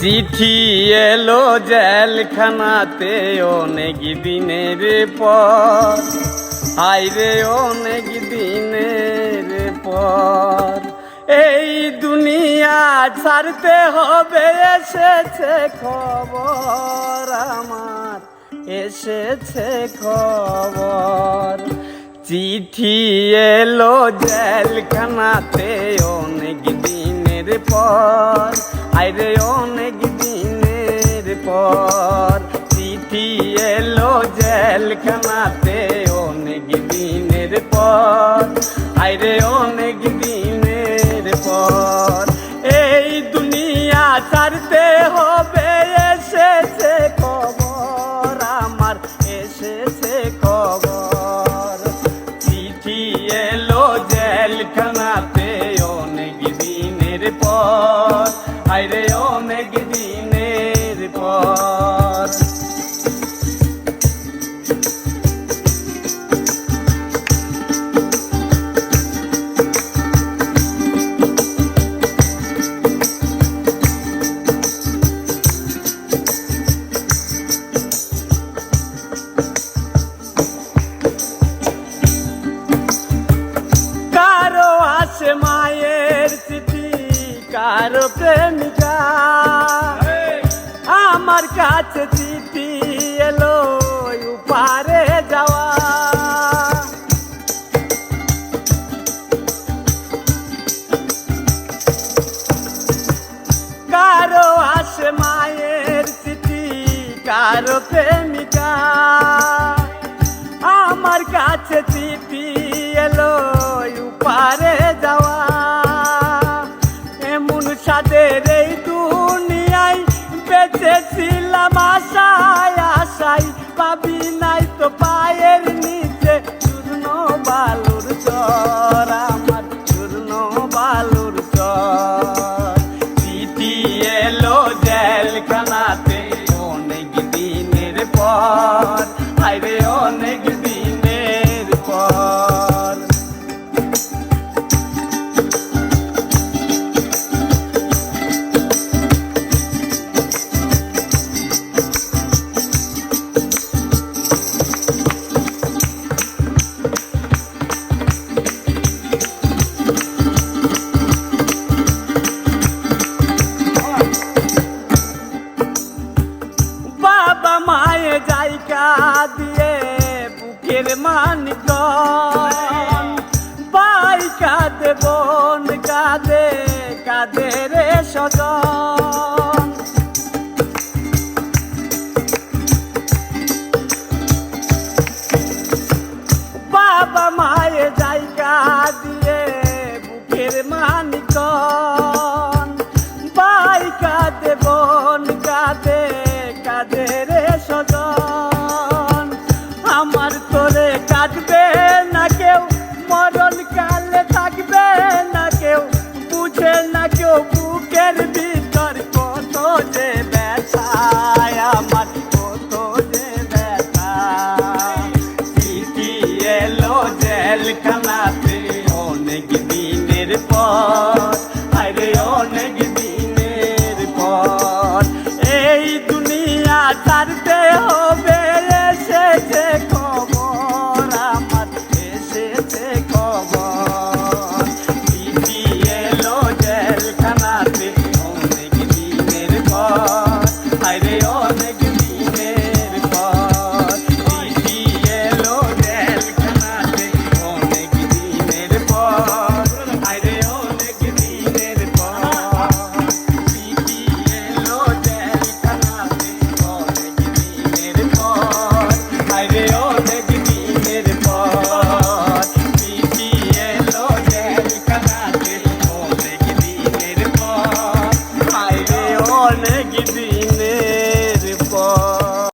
চিঠি এলো জেলখানাতে অনেক দিনের পর। আই আইরে অনেক দিনের পর। এই দুনিয়া ছাড়তে হবে, এসেছে খবর আমার, এসেছে খবর। চিঠি এলো জেলখানাতে অনেক দিনের পর। আইরে অনেক দিনের পর চিঠি এলো জেলখানাতে অনেক দিনের পর। আইরে কারও প্রেমিকা আমার কাছে চিঠি এলো উপারে যাওয়া। কারও আসে মায়ের চিঠি কারও প্রেমিকা পায়ের নিচে চূর্ণ বালুর বুকের মান বাই কাঁদে বন, কাঁদে কাঁদে রে সদন বাবা মায়ে জায়গা দিয়ে বুকের মানিক বাই কাঁদে বন, কাঁদে কাঁদে